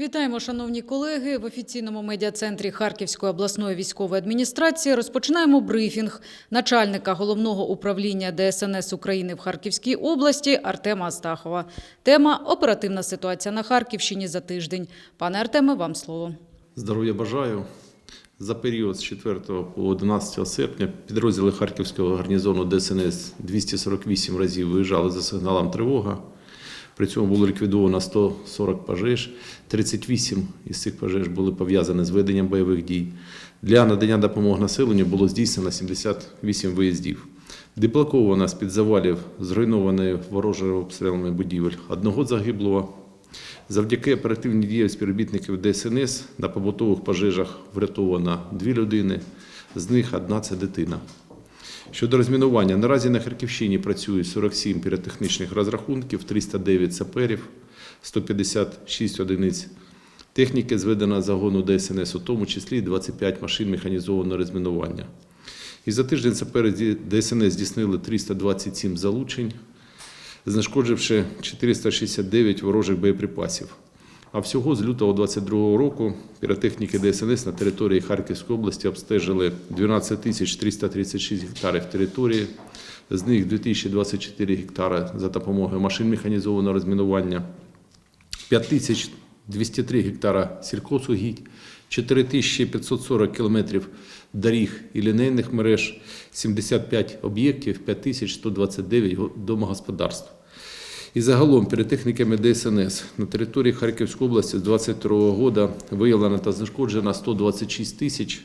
Вітаємо, шановні колеги. В офіційному медіа-центрі Харківської обласної військової адміністрації розпочинаємо брифінг начальника головного управління ДСНС України в Харківській області Артема Астахова. Тема оперативна ситуація на Харківщині за тиждень. Пане Артеме, вам слово. Здоров'я бажаю. За період з 4 по 11 серпня підрозділи Харківського гарнізону ДСНС 248 разів виїжджали за сигналом тривога. При цьому було ліквідовано 140 пожеж, 38 із цих пожеж були пов'язані з веденням бойових дій. Для надання допомоги населенню було здійснено 78 виїздів. Деблоковано з-під завалів зруйнованої ворожими обстрілами будівель одного загиблого, Завдяки оперативній дії співробітників ДСНС на побутових пожежах врятовано дві людини, з них одна це дитина. Щодо розмінування, наразі на Харківщині працює 47 піротехнічних розрахунків, 309 саперів, 156 одиниць техніки зведено загону ДСНС, у тому числі 25 машин механізованого розмінування. І за тиждень сапери ДСНС здійснили 327 залучень, знешкодживши 469 ворожих боєприпасів. А всього з лютого 2022 року піротехніки ДСНС на території Харківської області обстежили 12 тисяч 336 гектарів території, з них 2024 гектари за допомогою машин механізованого розмінування, 5203 гектара сількосугідь, 4540 кілометрів доріг і лінейних мереж, 75 об'єктів, 5129 го- домогосподарств. І загалом піротехніками ДСНС на території Харківської області з 2022 року виявлено та знешкоджено 126 тисяч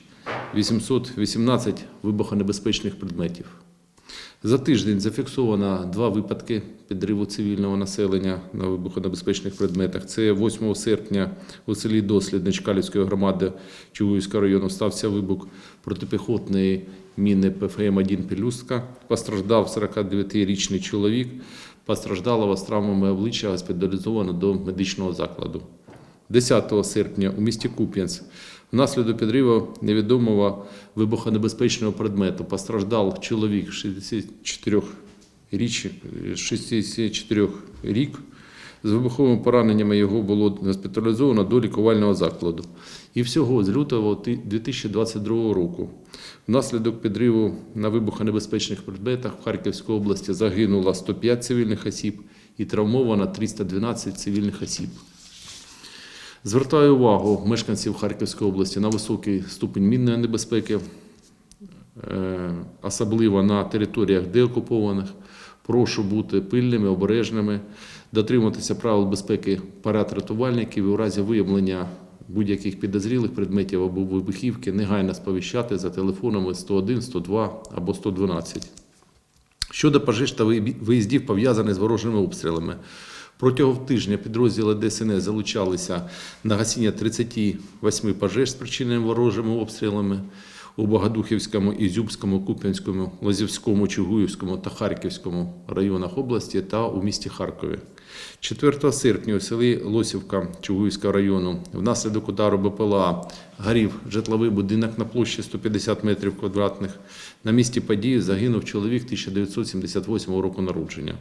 818 вибухонебезпечних предметів. За тиждень зафіксовано два випадки підриву цивільного населення на вибухонебезпечних предметах. Це 8 серпня у селі Дослідне Чкалівської громади Чугуївського району стався вибух протипіхотної міни ПФМ-1 Пелюстка. Постраждав 49-річний чоловік. Постраждалого з травмами обличчя госпіталізовано до медичного закладу. 10 серпня у місті Куп'янськ внаслідок підриву невідомого вибухонебезпечного предмету постраждав чоловік 64 річ, 64 рік. З вибуховими пораненнями його було госпіталізовано до лікувального закладу. І всього з лютого 2022 року внаслідок підриву на вибухонебезпечних предметах в Харківській області загинуло 105 цивільних осіб і травмовано 312 цивільних осіб. Звертаю увагу мешканців Харківської області на високий ступінь мінної небезпеки, е, особливо на територіях деокупованих. Прошу бути пильними, обережними, дотримуватися правил безпеки парад рятувальників і у разі виявлення будь-яких підозрілих предметів або вибухівки негайно сповіщати за телефонами 101, 102 або 112. Щодо пожеж та виїздів, пов'язаних з ворожими обстрілами. Протягом тижня підрозділи ДСНС залучалися на гасіння 38 пожеж, спричиненими ворожими обстрілами у Богодухівському, Ізюбському, Куп'янському, Лозівському, Чугуївському та Харківському районах області та у місті Харкові. 4 серпня у селі Лосівка Чугуївського району внаслідок удару БПЛА горів житловий будинок на площі 150 метрів квадратних. На місці події загинув чоловік 1978 року народження.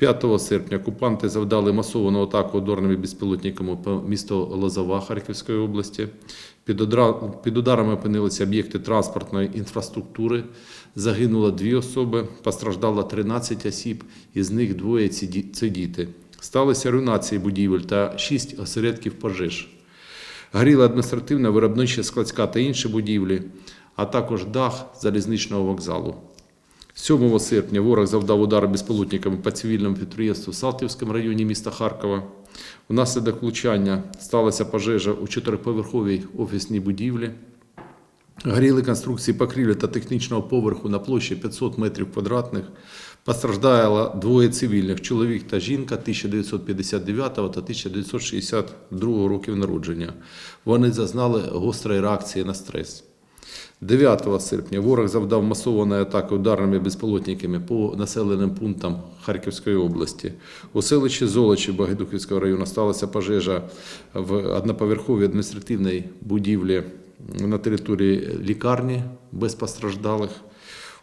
5 серпня окупанти завдали масовану атаку ударними безпілотниками по місту Лозова Харківської області. Під, ударами опинилися об'єкти транспортної інфраструктури. Загинуло дві особи, постраждало 13 осіб, із них двоє це діти. Сталися руйнації будівель та 6 осередків пожеж. Горіла адміністративна, виробнича, складська та інші будівлі, а також дах залізничного вокзалу. 7 серпня ворог завдав удари безпілотниками по цивільному підприємству в Салтівському районі міста Харкова. Внаслідок влучання сталася пожежа у чотириповерховій офісній будівлі. Горіли конструкції покрівлі та технічного поверху на площі 500 метрів квадратних. Постраждало двоє цивільних чоловік та жінка 1959 та 1962 років народження. Вони зазнали гострої реакції на стрес. 9 серпня ворог завдав масованої атаки ударними безпілотниками по населеним пунктам Харківської області. У селищі Золочі Багидухівського району сталася пожежа в одноповерховій адміністративній будівлі на території лікарні без постраждалих.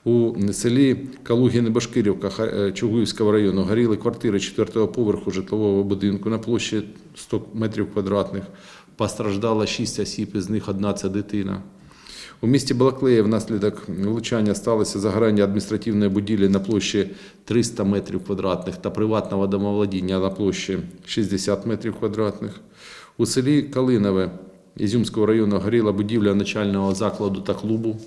У селі Калугіни-Башкирівка е, Чугуївського району горіли квартири 4-го поверху житлового будинку на площі 100 метрів квадратних. Постраждало 6 осіб, із них одна це дитина. У місті Балаклея внаслідок влучання сталося загорання адміністративної будівлі на площі 300 метрів квадратних та приватного домоволодіння на площі 60 метрів квадратних. У селі Калинове Ізюмського району горіла будівля начального закладу та клубу.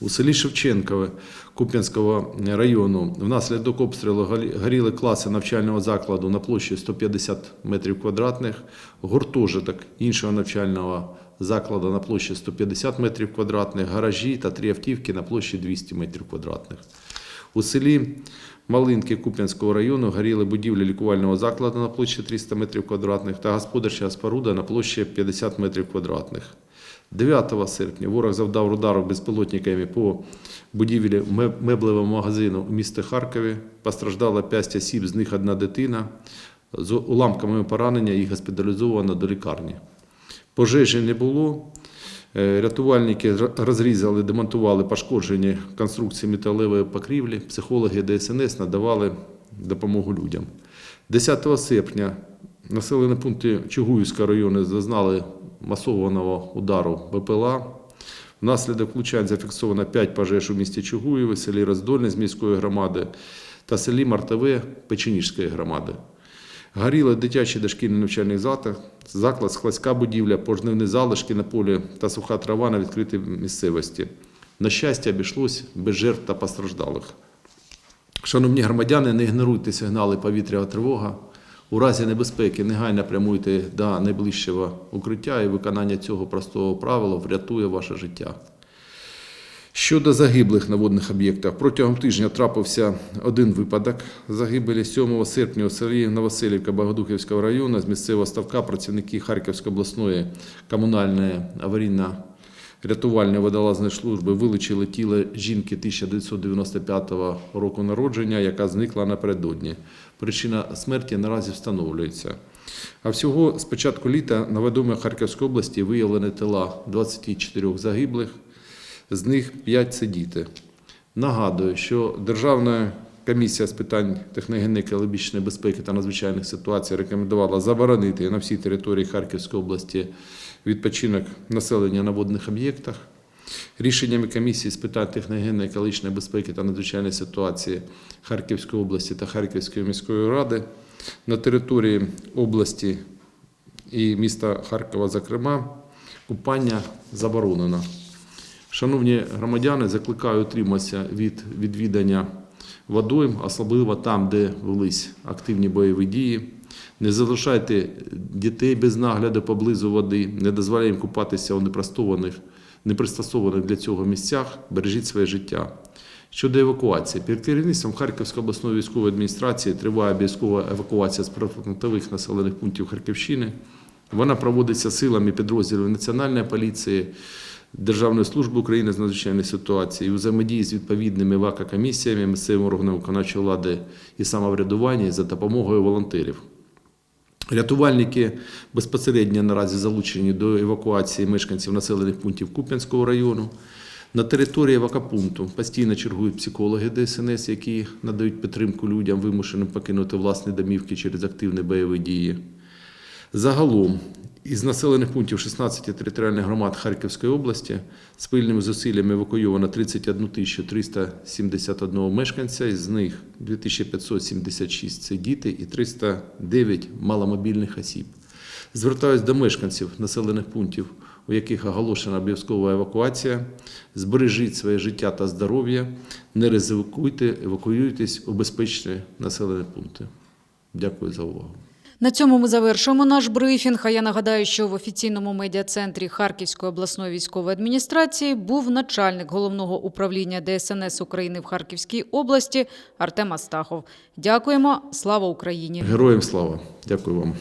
У селі Шевченкове Куп'янського району внаслідок обстрілу горіли класи навчального закладу на площі 150 метрів квадратних, гуртожиток іншого навчального закладу на площі 150 метрів квадратних, гаражі та три автівки на площі 200 метрів квадратних. У селі Малинки Куп'янського району горіли будівлі лікувального закладу на площі 300 метрів квадратних та господарча споруда на площі 50 метрів квадратних. 9 серпня ворог завдав удару безпілотниками по будівлі меб- меблевого магазину у місті Харкові. Постраждало 5 осіб, з них одна дитина. З уламками поранення їх госпіталізовано до лікарні. Пожежі не було. Е, Рятувальники розрізали, демонтували пошкоджені конструкції металевої покрівлі. Психологи ДСНС надавали допомогу людям. 10 серпня населені пункти Чугуївського району зазнали масованого удару БПЛА. Внаслідок влучань зафіксовано 5 пожеж у місті Чугуєве, селі Роздольне з міської громади та селі Мартове Печеніжської громади. Горіли дитячий дошкільний навчальний заклад, заклад, складська будівля, пожнивні залишки на полі та суха трава на відкритій місцевості. На щастя, обійшлось без жертв та постраждалих. Шановні громадяни, не ігноруйте сигнали повітряна тривога. У разі небезпеки негайно прямуйте до найближчого укриття і виконання цього простого правила врятує ваше життя. Щодо загиблих на водних об'єктах, протягом тижня трапився один випадок загибелі 7 серпня у селі Новоселівка Богодухівського району з місцевого ставка працівники Харківської обласної комунальної аварійно рятувальної водолазної служби вилучили тіло жінки 1995 року народження, яка зникла напередодні. Причина смерті наразі встановлюється. А всього з початку літа на відомій Харківській області виявлені тіла 24 загиблих, з них 5 – це діти. Нагадую, що Державна комісія з питань техногенної екологічної безпеки та надзвичайних ситуацій рекомендувала заборонити на всій території Харківської області відпочинок населення на водних об'єктах. Рішеннями комісії з питань техногенної екологічної безпеки та надзвичайної ситуації Харківської області та Харківської міської ради на території області і міста Харкова, зокрема, купання заборонено. Шановні громадяни, закликаю утриматися від відвідання водойм, особливо там, де велись активні бойові дії. Не залишайте дітей без нагляду поблизу води, не дозволяйте їм купатися у непростованих, непристосованих для цього місцях, бережіть своє життя. Щодо евакуації, під керівництвом Харківської обласної військової адміністрації триває обов'язкова евакуація з прифронтових населених пунктів Харківщини. Вона проводиться силами підрозділів Національної поліції, Державної служби України з надзвичайних ситуацій, у взаємодії з відповідними ВАКа-комісіями, місцевим органом виконавчої влади і самоврядування за допомогою волонтерів. Рятувальники безпосередньо наразі залучені до евакуації мешканців населених пунктів Куп'янського району. На території евакопункту постійно чергують психологи ДСНС, які надають підтримку людям, вимушеним покинути власні домівки через активні бойові дії. Загалом із населених пунктів 16 територіальних громад Харківської області спільними зусиллями евакуйовано 31 тисячу 371 мешканця, із них 2576 – це діти і 309 – маломобільних осіб. Звертаюсь до мешканців населених пунктів, у яких оголошена обов'язкова евакуація. Збережіть своє життя та здоров'я, не ризикуйте, евакуюйтесь у безпечні населені пункти. Дякую за увагу. На цьому ми завершуємо наш брифінг. А я нагадаю, що в офіційному медіа-центрі Харківської обласної військової адміністрації був начальник головного управління ДСНС України в Харківській області Артем Астахов. Дякуємо. Слава Україні! Героям слава! Дякую вам.